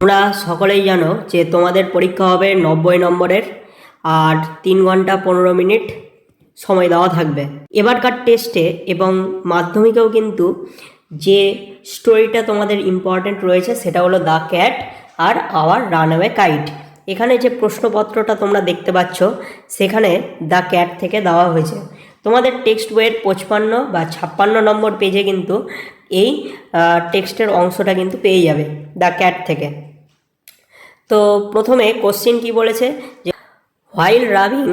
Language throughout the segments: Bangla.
তোমরা সকলেই জানো যে তোমাদের পরীক্ষা হবে নব্বই নম্বরের আর তিন ঘণ্টা পনেরো মিনিট সময় দেওয়া থাকবে। এবারকার টেস্টে এবং মাধ্যমিকেও কিন্তু যে স্টোরিটা তোমাদের ইম্পর্ট্যান্ট রয়েছে সেটা হলো দ্য ক্যাট আর আওয়ার রানওয়ে কাইট এখানে যে প্রশ্নপত্রটা তোমরা দেখতে পাচ্ছ, সেখানে দ্য ক্যাট থেকে দেওয়া হয়েছে। তোমাদের টেক্সট বইয়ের পঁচপান্ন বা ছাপ্পান্ন নম্বর পেজে কিন্তু এই টেক্সটের অংশটা কিন্তু পেয়ে যাবে দ্য ক্যাট থেকে। তো প্রথমে কোশ্চেন কি বলেছে? যে while rubbing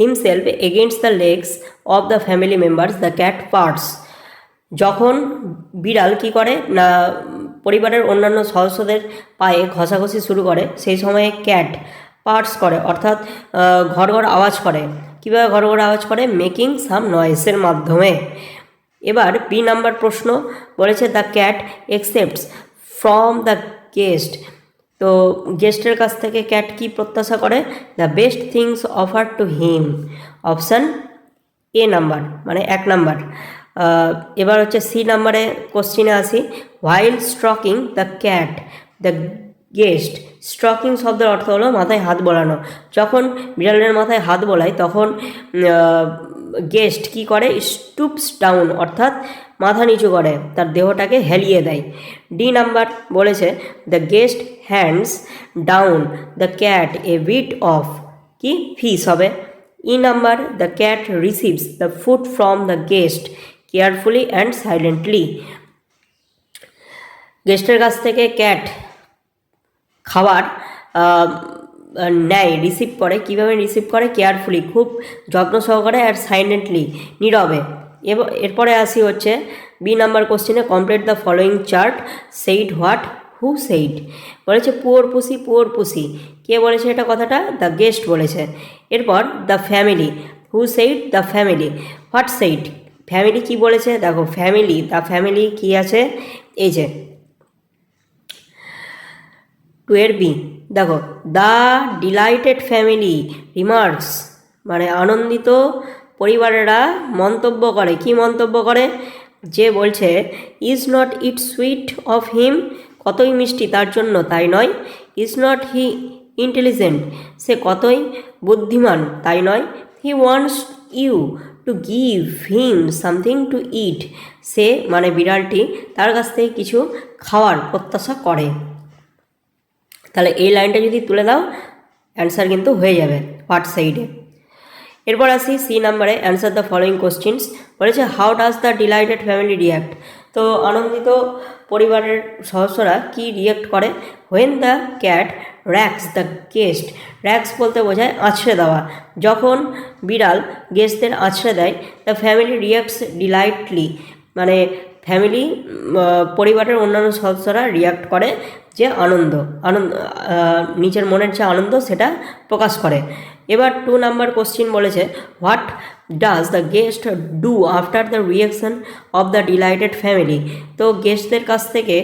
himself against the legs of the family members the cat purrs যখন বিড়াল কি করে না, পরিবারের অন্যান্য সদস্যদের পায়ে ঘষাঘষি শুরু করে, সেই সময়ে ক্যাট পার্টস করে, অর্থাৎ ঘর ঘর আওয়াজ করে। কীভাবে ঘর ঘর আওয়াজ করে? মেকিং সাম নয়েসের মাধ্যমে। এবার বি নাম্বার প্রশ্ন বলেছে the cat expects from the guest তো গেস্টের কাছ থেকে ক্যাট কি প্রত্যাশা করে? The best things offer to him option A number মানে এক নাম্বার এবার হচ্ছে সি নাম্বারে কোশ্চিনে আসি। While stroking the cat the guest stroking শব্দের অর্থ হলো মাথায় হাত বোলানো। যখন বিড়ালের মাথায় হাত বোলায়, তখন গেস্ট কি করে? স্টুপস ডাউন অর্থাৎ মাথা নিচু করে। তার দেহটাকে হেলিয়ে দেয়। ডি নাম্বার বলেছে the guest hands down the cat a bit of কি? ফিস হবে। E number the cat receives the food from the guest carefully and silently গেস্টের কাছ থেকে ক্যাট খাবার নেয় রিসিভ করে। কীভাবে রিসিভ করে? কেয়ারফুলি খুব যত্ন সহকারে আর সাইলেন্টলি নীরবে। এব- এরপরে আসি হচ্ছে বি নাম্বার কোশ্চেনে complete the following chart said what who said বলেছে, পুয়োর পুষি পুয়োর পুষি। কে বলেছে এটা কথাটা? দ্য গেস্ট বলেছে। এরপর the family who said the family what said family কি বলেছে? দেখো ফ্যামিলি দ্য ফ্যামিলি কি আছে? এই যে টু এর বি দেখো, দ্য ডিলাইটেড ফ্যামিলি রিমার্কস মানে আনন্দিত পরিবারেরা মন্তব্য করে। কি মন্তব্য করে? যে বলছে is not it sweet of him কতই মিষ্টি, তার জন্য তাই নয়। ইজ নট হি ইন্টেলিজেন্ট সে কতই বুদ্ধিমান, তাই নয়। He wants you to give him something to eat সে মানে বিড়ালটি, তার কাছ থেকে কিছু খাওয়ার প্রত্যাশা করে। তাহলে এই লাইনটা যদি তুলে দাও অ্যান্সার কিন্তু হয়ে যাবে হোয়াট সাইডে এরপর আসি সি নাম্বারে অ্যান্সার দ্য ফলোয়িং কোশ্চেন্স বলেছে how does the delighted family react তো আনন্দিত পরিবারের সদস্যরা কি রিয়াক্ট করে? When the cat racks the guest racks বলতে বোঝায় আছড়ে দেওয়া। যখন বিড়াল গেস্টদের আছড়ে দেয় দ্য ফ্যামিলি রিয়াক্টস ডিলাইটলি মানে ফ্যামিলি পরিবারের অন্যান্য সদস্যরা রিয়াক্ট করে যে আনন্দ আনন্দ নিজের মনের যে আনন্দ সেটা প্রকাশ করে। এবার টু নাম্বার কোশ্চিন বলেছে what does the guest do after the reaction of the delighted family তো গেস্টদের কাছ থেকে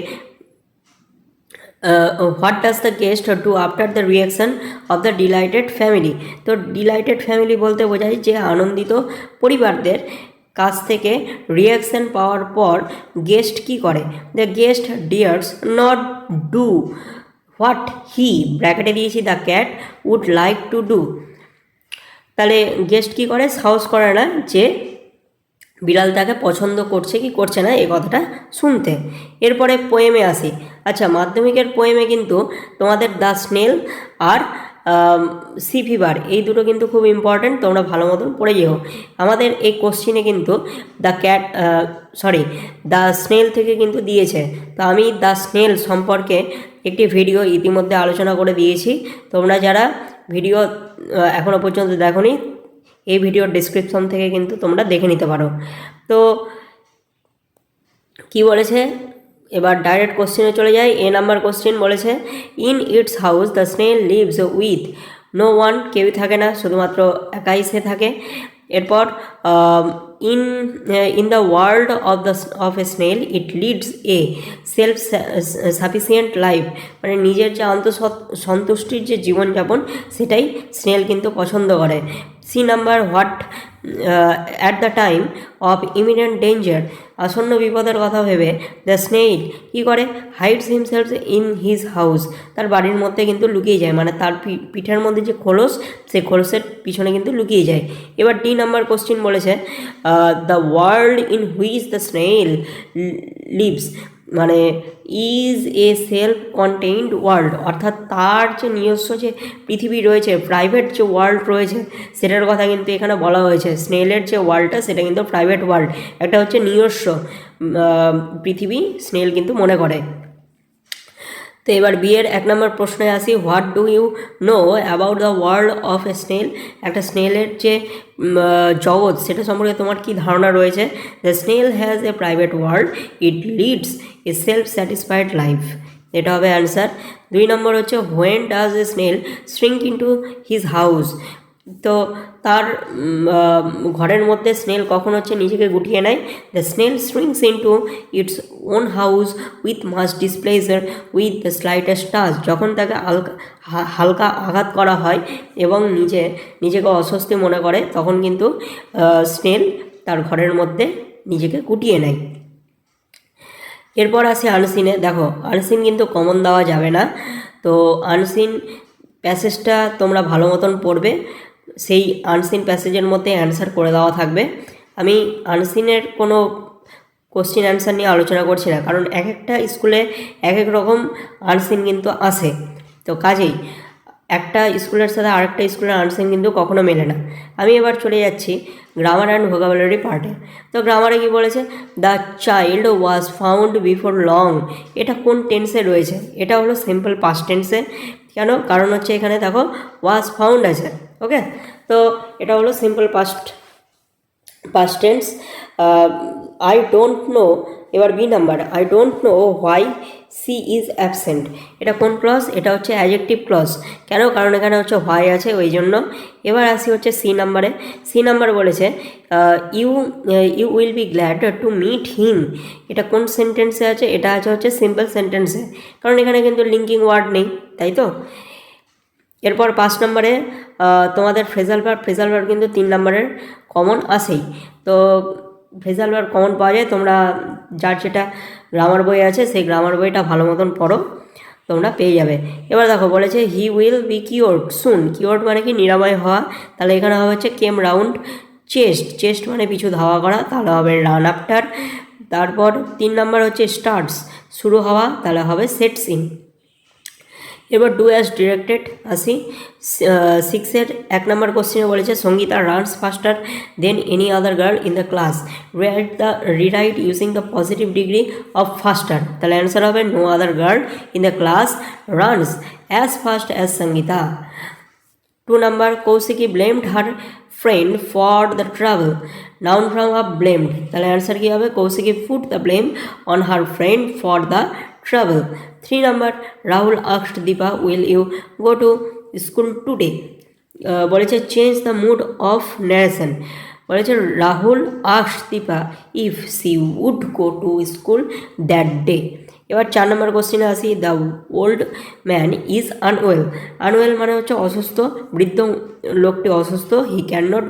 what does the guest do after the reaction of the delighted family তো ডিলাইটেড ফ্যামিলি বলতে বোঝায় যে আনন্দিত পরিবারদের কাছ থেকে রিয়াকশন পাওয়ার পর গেস্ট কি করে? The guest dares not do what he ব্র্যাকেটে দিয়েছি the cat would like to do তাহলে গেস্ট কি করে? সাহস করে না যে বিড়াল তাকে পছন্দ করছে কি করছে না এ কথাটা শুনতে। এরপরে পোয়েমে আসি। আচ্ছা মাধ্যমিকের পোয়েমে কিন্তু তোমাদের দ্য স্নেল আর সি ফিভার এই দুটো কিন্তু খুব ইম্পর্ট্যান্ট তোমরা ভালো মতন পড়ে যেও। আমাদের এই কোশ্চিনে কিন্তু the cat sorry the snail থেকে কিন্তু দিয়েছে। তো আমি দ্য স্নেল সম্পর্কে একটি ভিডিও ইতিমধ্যে আলোচনা করে দিয়েছি। তোমরা যারা ভিডিও এখনও পর্যন্ত দেখোনি, এই ভিডিওর ডিসক্রিপশন থেকে কিন্তু তোমরা দেখে নিতে পারো। তো কি বলেছে? এবার ডাইরেক্ট কোশ্চেনে চলে যাই। এ নাম্বার কোশ্চেন বলেছে in its house the snail lives with no one কেউই থাকে না, শুধুমাত্র একাই সে থাকে। এরপর in in the world of the of a snail it leads a self sufficient life মানে নিজের যে আন্তঃসন্তুষ্টির যে জীবনযাপন, সেটাই স্নেল কিন্তু পছন্দ করে। C number what at the time of imminent danger আসন্ন বিপদের কথা ভেবে দ্য স্নেইল কী করে? Hides himself in his house তার বাড়ির মধ্যে কিন্তু লুকিয়ে যায় মানে তার পিঠের মধ্যে যে খোলস, সেই খোলসের পিছনে কিন্তু লুকিয়ে যায়। এবার ডি নাম্বার কোশ্চিন বলেছে the world in which the snail lives মানে is a self contained world অর্থাৎ তার যে নিজস্ব যে পৃথিবী রয়েছে প্রাইভেট যে ওয়ার্ল্ড রয়েছে, সেটার কথা কিন্তু এখানে বলা হয়েছে। স্নেলের যে ওয়ার্ল্ডটা সেটা কিন্তু প্রাইভেট ওয়ার্ল্ড একটা হচ্ছে নিজস্ব পৃথিবী স্নেল কিন্তু মনে করে। তো এবার বিয়ের এক নম্বর প্রশ্নে আসি what do you know about the world of a snail একটা স্নেলের যে জগৎ, সেটা সম্পর্কে তোমার কি ধারণা রয়েছে? The snail has a private world it leads a self satisfied life এটা হবে অ্যান্সার দুই নম্বর হচ্ছে when does a snail shrink into his house তো তার ঘরের মধ্যে স্নেল কখন হচ্ছে নিজেকে গুটিয়ে নেয়? The snail strings into its own house with mass displeasure with the slightest touch যখন তাকে হালকা হালকা আঘাত করা হয় এবং নিজে, নিজেকে অস্বস্তি মনে করে, তখন কিন্তু স্নেল তার ঘরের মধ্যে নিজেকে গুটিয়ে নেয়। এরপর আসি আনসিনে। দেখো, আনসিন কিন্তু কমন দেওয়া যাবে না। তো আনসিন প্যাসেজটা তোমরা ভালো মতন পড়বে। সেই আনসিন প্যাসেজের মধ্যে অ্যান্সার করে দেওয়া থাকবে। আমি আনসিনের কোনো কোশ্চিন অ্যান্সার নিয়ে আলোচনা করছি না, কারণ এক একটা স্কুলে এক এক রকম আনসিন কিন্তু আসে তো কাজেই একটা স্কুলের সাথে আরেকটা স্কুলের আনসার কিন্তু কখনো মেলে না। আমি এবার চলে যাচ্ছি গ্রামার অ্যান্ড ভোকাবুলারি পার্টে তো গ্রামারে কি বলেছে? The child was found before long এটা কোন টেন্সে রয়েছে? এটা হলো সিম্পল পাস্ট টেন্সে কেন? কারণ হচ্ছে এখানে দেখো ওয়াজ ফাউন্ড আছে। ওকে তো এটা হলো simple past past tense I don't know এবার B number I don't know why she is absent এটা কোন ক্লজ এটা হচ্ছে অ্যাজেক্টিভ ক্লজ কেন? কারণ এখানে হচ্ছে হোয়াই আছে, ওই জন্য। এবার আসি হচ্ছে সি নাম্বারে সি নাম্বার বলেছে you you will be glad to meet him এটা কোন সেন্টেন্সে আছে? এটা আছে হচ্ছে সিম্পল সেন্টেন্সে কারণ এখানে কিন্তু লিঙ্কিং ওয়ার্ড নেই, তাই তো? এরপর পাঁচ নম্বরে তোমাদের ফ্রেজাল ভার্ব কিন্তু তিন নম্বরের কমন আসেই তো ফ্রেজাল কমন পাওয়া যায়, তোমরা যার যেটা গ্রামার বই আছে, সেই গ্রামার বইটা ভালো মতন পড়ো, তোমরা পেয়ে যাবে। এবার দেখো, বলেছে he will be cured soon cured মানে কি? নিরাময় হওয়া। তাহলে এখানে হচ্ছে কেম রাউন্ড চেস্ট চেস্ট মানে পিছু ধাওয়া করা, তাহলে হবে রান আফটার তারপর তিন নম্বর হচ্ছে স্টার্টস শুরু হওয়া, তাহলে হবে সেটস ইন এবার ডু অ্যাজ ডিরেক্টেড আসি। সিক্সের এক নম্বর কোশ্চেনে বলেছে, Sangeeta runs faster than any other girl in the class write the rewrite using the positive degree of faster তাহলে অ্যান্সার হবে no other girl in the class runs as fast as Sangeeta. Two number Koushiki blamed her friend for the travel noun from a blamed তাহলে অ্যান্সার কী হবে? Koushiki put the blame on her friend for the travel three number Rahul asked Deepa will you go to school today বলেছে change the mood of narration বলেছে Rahul asks Deepa if she would go to school that day এবার চার নম্বর কোশ্চেনে আসি the old man is unwell unwell মানে হচ্ছে অসুস্থ, বৃদ্ধ লোকটি অসুস্থ he can not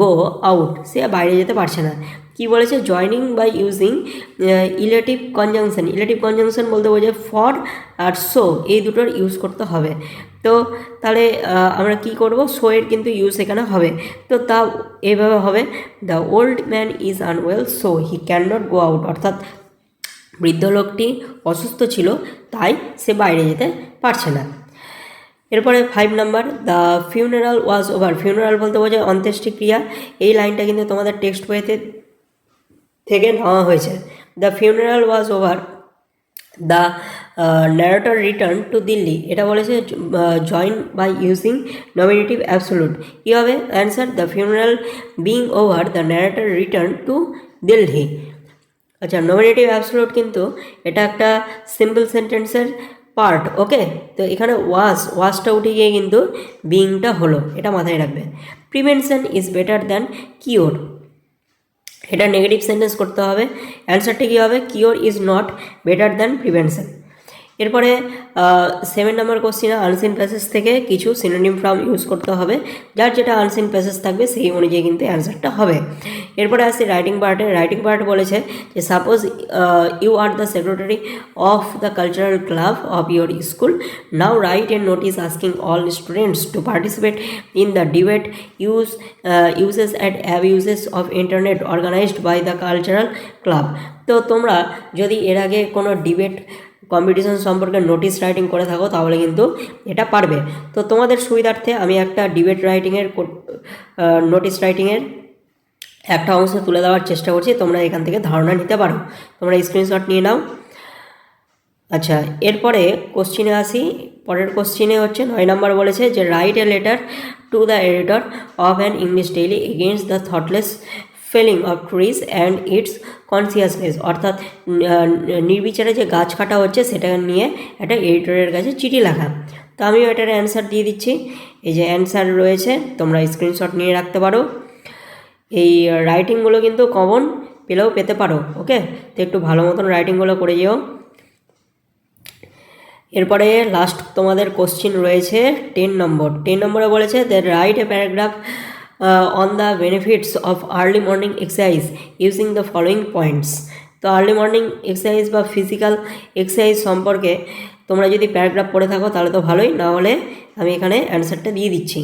go out সে বাইরে যেতে পারছে না। কি বলেছে? Joining by using illative conjunction illative conjunction বলতে বোঝায় ফর আর সো এই দুটোর ইউজ করতে হবে। তো তাহলে আমরা কি করব? সো এর কিন্তু ইউজ এখানে হবে। তো তা এভাবে হবে the old man is unwell so he can not go out অর্থাৎ বৃদ্ধ লোকটি অসুস্থ ছিল, তাই সে বাইরে যেতে পারছে না। এরপরে five number the funeral was over funeral বলতে বোঝায় অন্ত্যেষ্টিক্রিয়া এই লাইনটা কিন্তু তোমাদের টেক্সট বইতে থেকে নেওয়া হয়েছে। The funeral was over the narrator return to Delhi এটা বলেছে join by using nominative absolute কী হবে answer the funeral being over the narrator return to Delhi আচ্ছা নমিনেটিভ অ্যাবসোলুট কিন্তু এটা একটা সিম্পল সেন্টেন্সের পার্ট ওকে তো এখানে ওয়াজ ওয়াজটা উঠে গিয়ে কিন্তু বিংটা হলো, এটা মাথায় রাখবে। Prevention is better than cure এটা নেগেটিভ সেন্টেন্স করতে হবে। অ্যান্সারটা কী হবে? Cure is not better than prevention এরপরে সেভেন নাম্বার কোশ্চিনে আনসিন প্যাসেজ থেকে কিছু সিনোনিম ফ্রম ইউজ করতে হবে। যার যেটা আনসিন প্যাসেজ থাকবে, সেই অনুযায়ী কিন্তু অ্যান্সারটা হবে। এরপরে আসি রাইটিং পার্টে রাইটিং পার্ট বলেছে যে suppose you are the secretary of the cultural club of your school now write an notice asking all students to participate in the debate use uses and abuses of internet organized by the cultural club তো তোমরা যদি এর আগে কোনো ডিবেট কম্পিটিশন সম্পর্কে নোটিশ রাইটিং করে থাকো, তাহলে কিন্তু এটা পারবে। তো তোমাদের সুবিধার্থে আমি একটা ডিবেট রাইটিংয়ের নোটিশ রাইটিংয়ের একটা অংশ তুলে দেওয়ার চেষ্টা করছি, তোমরা এখান থেকে ধারণা নিতে পারো। তোমরা স্ক্রিনশট নিয়ে নাও। আচ্ছা এরপরে কোশ্চিনে আসি। পরের কোশ্চিনে হচ্ছে, নয় নম্বর বলেছে যে write a letter to the editor of an English daily against the thoughtless felling of trees and its consciousness অর্থাৎ নির্বিচারে যে গাছ কাটা হচ্ছে, সেটা নিয়ে একটা এডিটরের কাছে চিঠি লেখা। তো আমিও এটার অ্যান্সার দিয়ে দিচ্ছি। এই যে অ্যান্সার রয়েছে, তোমরা স্ক্রিনশট নিয়ে রাখতে পারো। এই রাইটিংগুলো কিন্তু কমন পেলেও পেতে পারো ওকে তো একটু ভালো মতন রাইটিংগুলো করে যেও। এরপরে লাস্ট তোমাদের কোশ্চিন রয়েছে টেন নম্বর টেন নম্বরে বলেছে the write a paragraph on the benefits of early morning exercise using the following points. তো আর্লি মর্নিং এক্সারসাইজ বা ফিজিক্যাল এক্সারসাইজ সম্পর্কে তোমরা যদি প্যারাগ্রাফ পড়ে থাকো তাহলে তো ভালোই, না হলে আমি এখানে অ্যান্সারটা দিয়ে দিচ্ছি।